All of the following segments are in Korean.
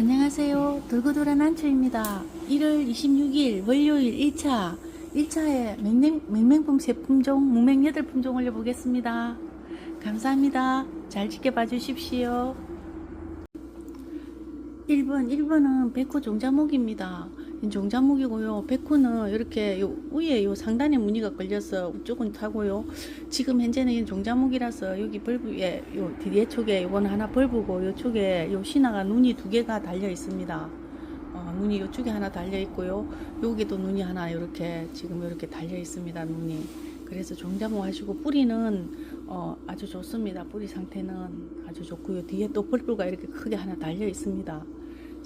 안녕하세요. 돌고 돌아 난초입니다. 1월 26일 월요일 1차 1차에 맹맹, 맹맹품 세 품종, 무맹 8품종 올려보겠습니다. 감사합니다. 잘 지켜봐 주십시오. 1번, 1번은 백호 종자목입니다. 종자목이고요. 백호는 이렇게 요 위에 요 상단에 무늬가 걸려서 우쪽은 타고요. 지금 현재는 이 종자목이라서 여기 벌브에 요 뒤에 쪽에 요거는 하나 벌브고 요 쪽에 요 신화가 눈이 두 개가 달려 있습니다. 어, 눈이 요쪽에 하나 달려 있고요. 여기도 눈이 하나 이렇게 지금 이렇게 달려 있습니다. 눈이. 그래서 종자목 하시고 뿌리는 어, 아주 좋습니다. 뿌리 상태는 아주 좋고요. 뒤에 또 벌브가 이렇게 크게 하나 달려 있습니다.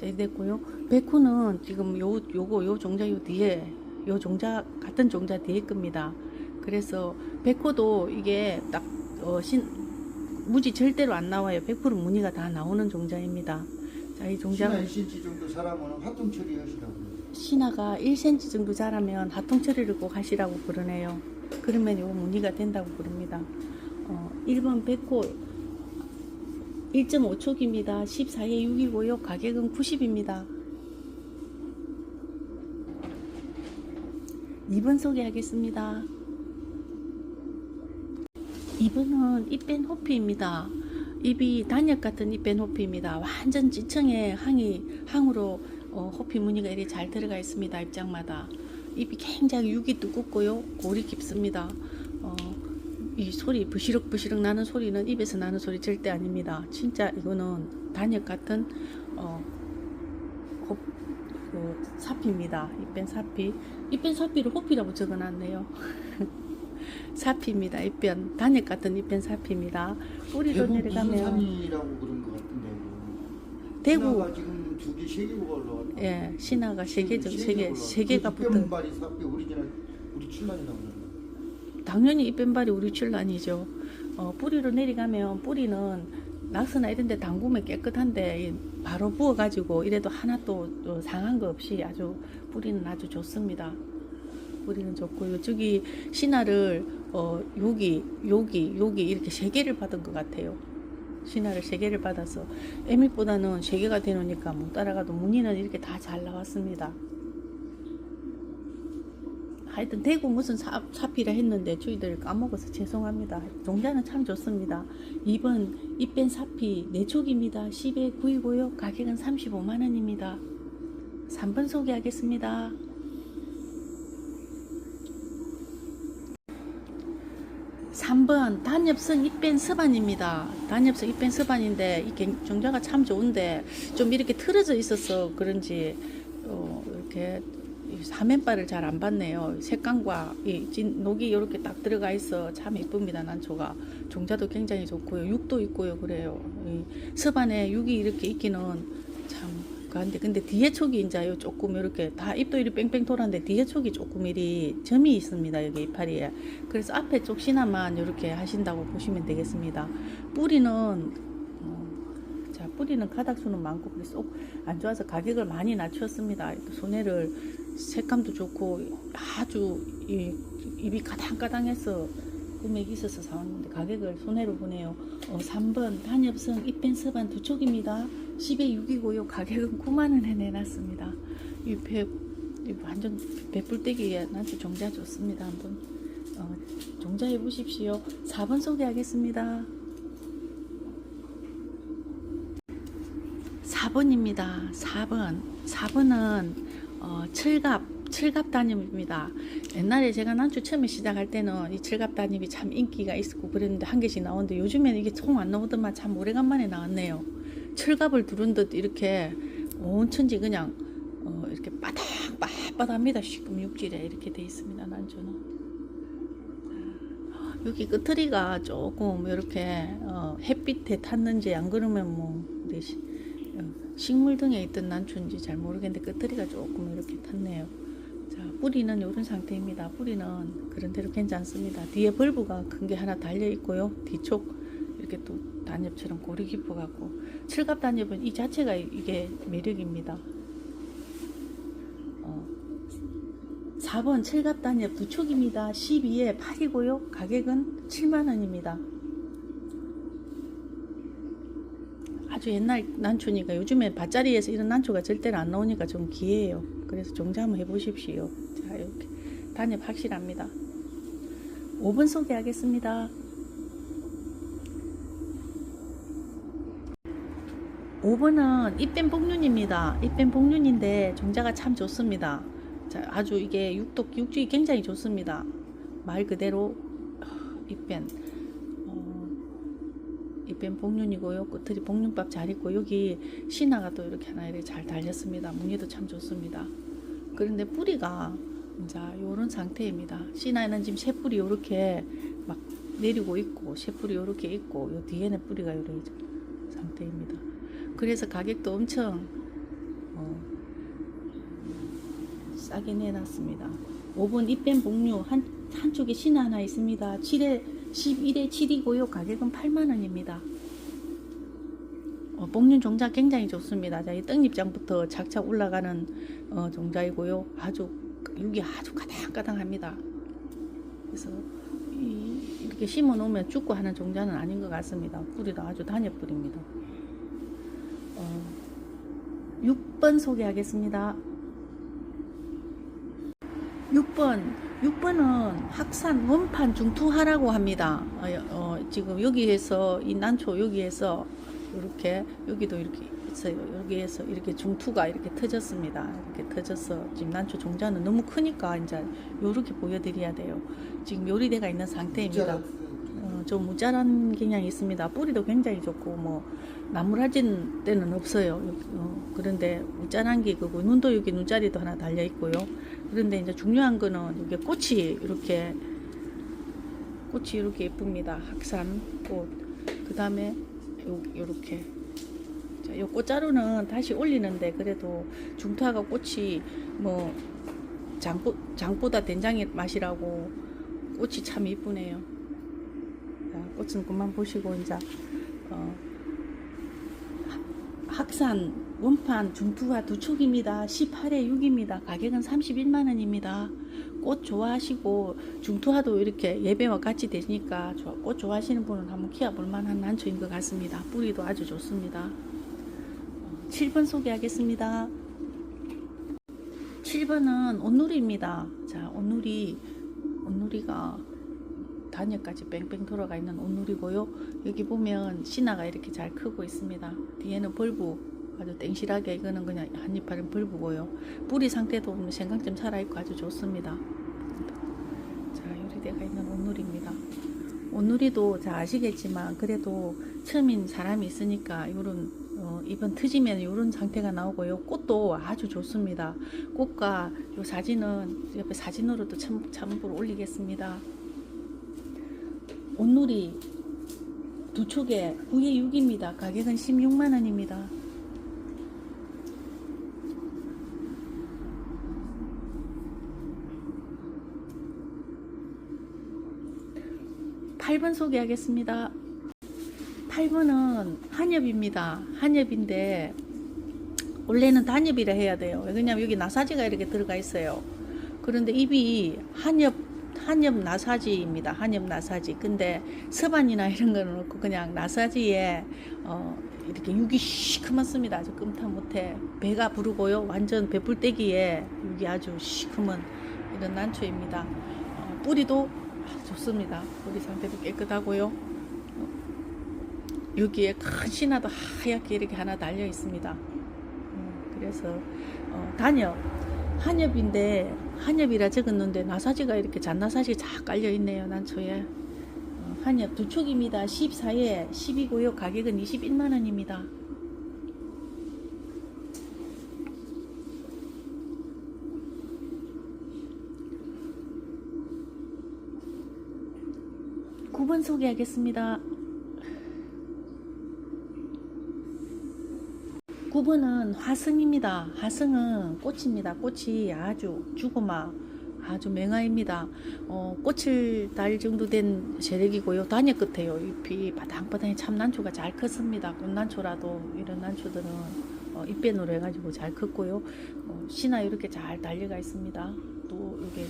자, 이제 됐고요. 백호는 지금 요, 요거, 요 종자 요 뒤에, 요 종자, 같은 종자 뒤에 겁니다. 그래서 백호도 이게 딱, 어, 신, 무지 절대로 안 나와요. 100% 무늬가 다 나오는 종자입니다. 자, 이 시나 종자, 1cm 정도 자라면 화통 처리하시라고. 신화가 1cm 정도 자라면 하통 처리를 꼭 하시라고 그러네요. 그러면 요 무늬가 된다고 그럽니다. 어, 1번 백호 1.5촉입니다. 14에 6이고요. 가격은 90입니다. 2번 소개하겠습니다. 2번은 잎뺀 호피입니다. 잎이 단엽 같은 잎뺀 호피입니다. 완전 지층에 항이 항으로 어, 호피 무늬가 이렇게 잘 들어가 있습니다. 입장마다 잎이 굉장히 육이 두껍고요. 골이 깊습니다. 어, 이 소리 부시럭부시럭 나는 소리는 입에서 나는 소리 절대 아닙니다. 진짜 이거는 단엽 같은 어, 호, 그 사피입니다. 잎뺀 사피. 잎뺀 사피를 호피라고 적어놨네요. 사피입니다. 잎변 단엽 같은 잎변 사피입니다. 뿌리로 내려가면 부산이라고 그런 것 같은데. 대구 신화가 지금 두 개, 세 개가 올라왔다. 예 신화가 세 개죠. 세 개, 세 개가 오리지널 우리 출란이 나오는. 당연히 잎변발이 우리 출란이죠. 어, 뿌리로 내려가면 뿌리는 낙서나 이런 데 담그면 깨끗한데 이 바로 부어가지고 이래도 하나 또 어, 상한 거 없이 아주 뿌리는 아주 좋습니다. 뿌리는 좋고 이쪽이 신화를 어, 여기 여기 여기 이렇게 세 개를 받은 것 같아요. 신화를 세 개를 받아서 에밋보다는 세 개가 되노니까 못 따라가도 무늬는 이렇게 다 잘 나왔습니다. 하여튼 대구 무슨 사, 사피라 했는데 저희들 까먹어서 죄송합니다. 종자는 참 좋습니다. 2번 입뺀 사피 4촉입니다. 10에 9이고요. 가격은 35만원입니다. 3번 소개하겠습니다. 3번 단엽성 입뺀 서반입니다. 단엽성 입뺀 서반인데 이게 종자가 참 좋은데 좀 이렇게 틀어져 있어서 그런지 어, 이렇게 이 사면발을 잘안 받네요. 색감과 이 진, 녹이 이렇게 딱 들어가 있어 참 예쁩니다. 난초가 종자도 굉장히 좋고요. 육도 있고요. 그래요. 이 서반에 육이 이렇게 있기는 참 그한데 근데 뒤에 촉이 이제 요 조금 이렇게 다 잎도 이리 뺑뺑 돌았는데 뒤에 촉이 조금 이리 점이 있습니다. 여기 이파리에. 그래서 앞에 쪽 신화만 이렇게 하신다고 보시면 되겠습니다. 뿌리는 어, 자 뿌리는 가닥수는 많고 그래서 쏙안 좋아서 가격을 많이 낮췄습니다. 손해를 색감도 좋고 아주 이, 입이 가당가당해서 금액이 있어서 사왔는데 가격을 손해로 보네요. 어, 3번 단엽성 잎뺀 서반 두 촉입니다. 10에 6이고요. 가격은 9만원에 내놨습니다. 이 배, 이 완전 배불떼기에 난주 종자 좋습니다. 한번 어, 종자해 보십시오. 4번 소개하겠습니다. 4번입니다. 4번. 4번은 어, 철갑, 철갑 단엽입니다. 옛날에 제가 난주 처음에 시작할 때는 이 철갑 단엽이 참 인기가 있었고 그랬는데 한 개씩 나오는데 요즘에는 이게 총안 나오더만 참 오래간만에 나왔네요. 철갑을 두른 듯 이렇게 온 천지 그냥 어, 이렇게 바닥 바닥합니다. 시금 육질에 이렇게 돼 있습니다. 난주는. 여기 끄트리가 조금 이렇게 어, 햇빛에 탔는지 안 그러면 뭐 시- 어, 식물 등에 있던 난초인지 잘 모르겠는데 끄트리가 조금 이렇게 탔네요. 자 뿌리는 이런 상태입니다. 뿌리는 그런 대로 괜찮습니다. 뒤에 벌브가 큰 게 하나 달려 있고요. 뒤쪽 이렇게 또 단엽처럼 골이 깊어 갖고 철갑 단엽은 이 자체가 이게 매력입니다. 어, 4번 철갑 단엽 두 촉입니다. 12에 8이고요. 가격은 7만 원입니다. 아주 옛날 난초니까 요즘에 밭자리에서 이런 난초가 절대로 안 나오니까 좀 귀해요. 그래서 종자 한번 해보십시오. 자 이렇게 단엽 확실합니다. 5번 소개하겠습니다. 5번은 잎뱀 복륜입니다. 잎뱀 복륜인데 종자가 참 좋습니다. 자, 아주 이게 육독 육주이 굉장히 좋습니다. 말 그대로 잎뱀 어, 잎뱀 복륜이고요. 끝들이 복륜밥 잘 있고 여기 신화가 또 이렇게 하나 이렇게 잘 달렸습니다. 무늬도 참 좋습니다. 그런데 뿌리가 이제 요런 상태입니다. 신화에는 지금 새 뿌리 요렇게 막 내리고 있고 새 뿌리 요렇게 있고 요 뒤에는 뿌리가 이런 상태입니다. 그래서 가격도 엄청 어, 싸게 내놨습니다. 5번 잎뱀 복류 한, 한쪽에 신 하나 있습니다. 7에 11에 7이고요. 가격은 8만원입니다. 어, 복륜 종자 굉장히 좋습니다. 자, 이 떡잎장부터 착착 올라가는 어, 종자이고요. 아주 육이 아주 가당가당합니다. 그래서 이, 이렇게 심어 놓으면 죽고 하는 종자는 아닌 것 같습니다. 뿌리도 아주 단엽뿌리입니다. 어, 6번 소개하겠습니다. 6번, 6번은 학산 원판 중투하라고 합니다. 어, 어, 지금 여기에서 이 난초 여기에서 이렇게 여기도 이렇게 있어요. 여기에서 이렇게 중투가 이렇게 터졌습니다. 이렇게 터져서 지금 난초 종자는 너무 크니까 이제 이렇게 보여드려야 돼요. 지금 요리대가 있는 상태입니다. 어, 좀 무자란 경향이 있습니다. 뿌리도 굉장히 좋고 뭐 나무라진 데는 없어요. 어, 그런데 무자란 게 그고 눈도 여기 눈자리도 하나 달려 있고요. 그런데 이제 중요한 거는 이게 꽃이 이렇게 꽃이 이렇게 예쁩니다. 학산 꽃. 그 다음에 요 요렇게 자, 요 꽃자루는 다시 올리는데 그래도 중투화가 꽃이 뭐 장보, 장보다 된장의 맛이라고 꽃이 참 이쁘네요. 자, 꽃은 그만 보시고 이제 어, 학- 학산 원판 중투화 두 촉입니다. 18에 6입니다. 가격은 31만 원입니다. 꽃 좋아하시고 중투화도 이렇게 예배와 같이 되니까 꽃 좋아하시는 분은 한번 키워볼 만한 난초인 것 같습니다. 뿌리도 아주 좋습니다. 어, 7번 소개하겠습니다. 7번은 온누리입니다. 자, 온누리, 온누리가 단열까지 뺑뺑 돌아가 있는 온누리고요. 여기 보면 신화가 이렇게 잘 크고 있습니다. 뒤에는 벌부 아주 땡실하게 이거는 그냥 한입하는 벌부고요. 뿌리 상태도 보면 생강점 살아있고 아주 좋습니다. 자, 요리대가 있는 온누리입니다. 온누리도 자 아시겠지만 그래도 처음인 사람이 있으니까 요런 어, 이번 트지면 요런 상태가 나오고요. 꽃도 아주 좋습니다. 꽃과 요 사진은 옆에 사진으로도 참, 참고로 올리겠습니다. 온누리 두 촉에 9에 6입니다. 가격은 16만 원입니다. 팔번 소개하겠습니다. 8번은 한엽입니다. 한엽인데 원래는 단엽이라 해야 돼요. 왜냐면 여기 나사지가 이렇게 들어가 있어요. 그런데 입이 한엽 한엽 나사지입니다. 한엽 나사지. 근데 서반이나 이런 거는 없고 그냥 나사지에 어, 이렇게 육이 시커멓습니다. 아주 끔타 못해. 배가 부르고요. 완전 배불떼기에 육이 아주 시커먼 이런 난초입니다. 어, 뿌리도 좋습니다. 뿌리 상태도 깨끗하고요. 어, 여기에 큰 신화도 하얗게 이렇게 하나 달려 있습니다. 음, 그래서 어, 단엽 한엽인데 한엽이라 적었는데 나사지가 이렇게 잔나사지 쫙 깔려 있네요 난초에 어, 한엽 두 촉입니다 14에 10이고요 가격은 21만 원입니다 소개하겠습니다 9번은 화승입니다. 화승은 꽃입니다. 꽃이 아주 주고마 아주 맹아입니다. 어, 꽃을 달 정도 된 세력이고요. 단역 끝에요. 잎이 바닥바닥에 참 난초가 잘 컸습니다. 꽃난초라도 이런 난초들은 어, 잎변으로 해가지고 잘 컸고요. 어, 씨나 이렇게 잘 달려가 있습니다. 또 이게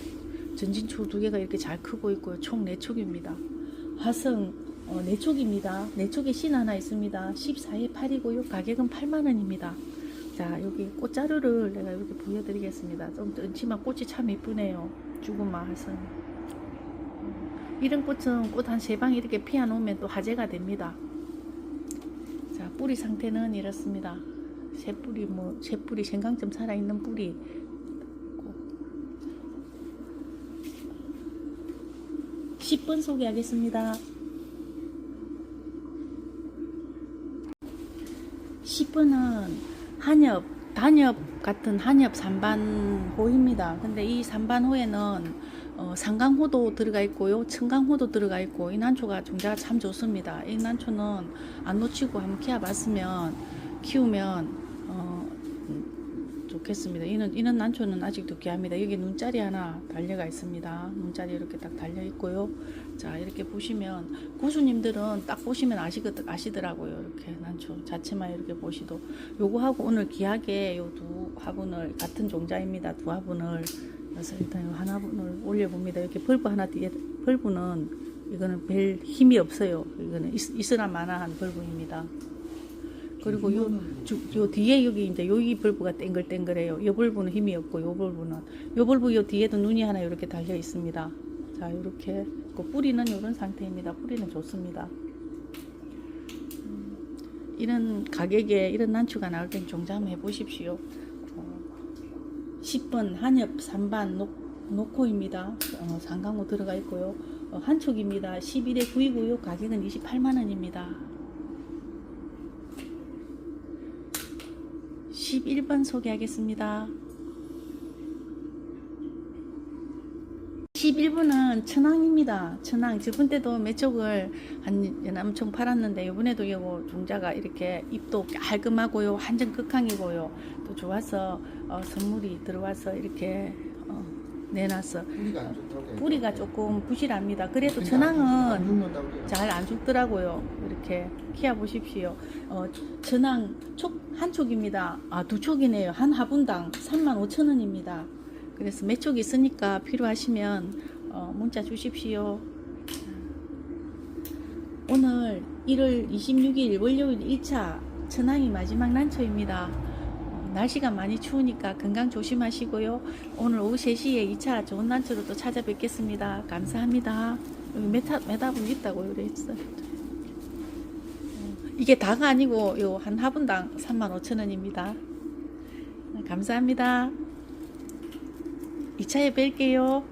전진초 두 개가 이렇게 잘 크고 있고요. 총네 촉입니다. 화승 어, 내촉입니다. 내촉에 신 하나 있습니다. 14에 8이고요. 가격은 8만 원입니다. 자, 여기 꽃자루를 내가 이렇게 보여드리겠습니다. 좀 뜬치만 꽃이 참 예쁘네요. 죽음마 하선. 이런 꽃은 꽃 한 세 방 이렇게 피워놓으면 또 화제가 됩니다. 자, 뿌리 상태는 이렇습니다. 새 뿌리, 뭐, 새 뿌리, 생강점 살아있는 뿌리. 10번 소개하겠습니다. 10번은 한엽, 단엽 같은 한엽 3반 호입니다. 근데 이 3반 호에는 어, 상강호도 들어가 있고요. 청강호도 들어가 있고 이 난초가 종자가 참 좋습니다. 이 난초는 안 놓치고 한번 키워봤으면 키우면 어, 음, 좋겠습니다. 이는 이는 난초는 아직도 귀합니다. 여기 눈자리 하나 달려가 있습니다. 눈자리 이렇게 딱 달려 있고요. 자 이렇게 보시면 고수님들은 딱 보시면 아시거, 아시더라고요. 이렇게 난초 자체만 이렇게 보시도 요거하고 오늘 귀하게 요 두 화분을 같은 종자입니다. 두 화분을 그래서 일단 요 하나 분을 올려봅니다. 이렇게 벌브 하나 뒤에 벌브는 이거는 별 힘이 없어요. 이거는 있, 있으나 마나한 벌브입니다. 그리고 요, 주, 요 뒤에 여기 이제 여기 벌브가 땡글땡글해요. 요 벌브는 힘이 없고 요 벌브는 요 벌브 요 뒤에도 눈이 하나 이렇게 달려 있습니다. 자 이렇게 그 뿌리는 이런 상태입니다. 뿌리는 좋습니다. 음, 이런 가격에 이런 난추가 나올 땐 종자 한번 해보십시오. 어, 10번 한엽 3반 녹, 녹호입니다. 어, 상강호 들어가 있고요. 어, 한촉입니다. 11에 9이고요. 가격은 28만 원입니다. 11번 소개하겠습니다. 11번은 천왕입니다. 천왕. 저번 때도 몇 쪽을 한 엄청 팔았는데 이번에도 이거 종자가 이렇게 잎도 깔끔하고요. 완전 극강이고요. 또 좋아서 어, 선물이 들어와서 이렇게 어, 내놨어. 뿌리가 조금 부실합니다. 그래도 그래요. 잘안 죽더라고요. 이렇게 키워 보십시오. 어, 전황 촉한 촉입니다. 아, 두 촉이네요. 한 화분당 35,000원입니다. 그래서 몇 촉 있으니까 필요하시면 어, 문자 주십시오. 오늘 1월 26일 월요일 1차 천왕이 마지막 난초입니다. 어, 날씨가 많이 추우니까 건강 조심하시고요. 오늘 오후 3시에 2차 좋은 난초로 또 찾아뵙겠습니다. 감사합니다. 여기 메타, 메다분 있다고 그랬어요. 이게 다가 아니고 요 한 화분당 35,000원입니다. 감사합니다. 2차에 뵐게요.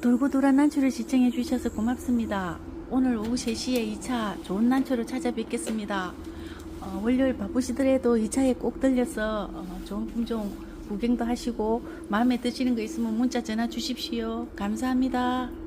돌고 돌아 난초를 시청해 주셔서 고맙습니다. 오늘 오후 3시에 2차 좋은 난초로 찾아뵙겠습니다. 어, 월요일 바쁘시더라도 2차에 꼭 들려서 어, 좋은 품종 구경도 하시고 마음에 드시는 거 있으면 문자 전화 주십시오. 감사합니다.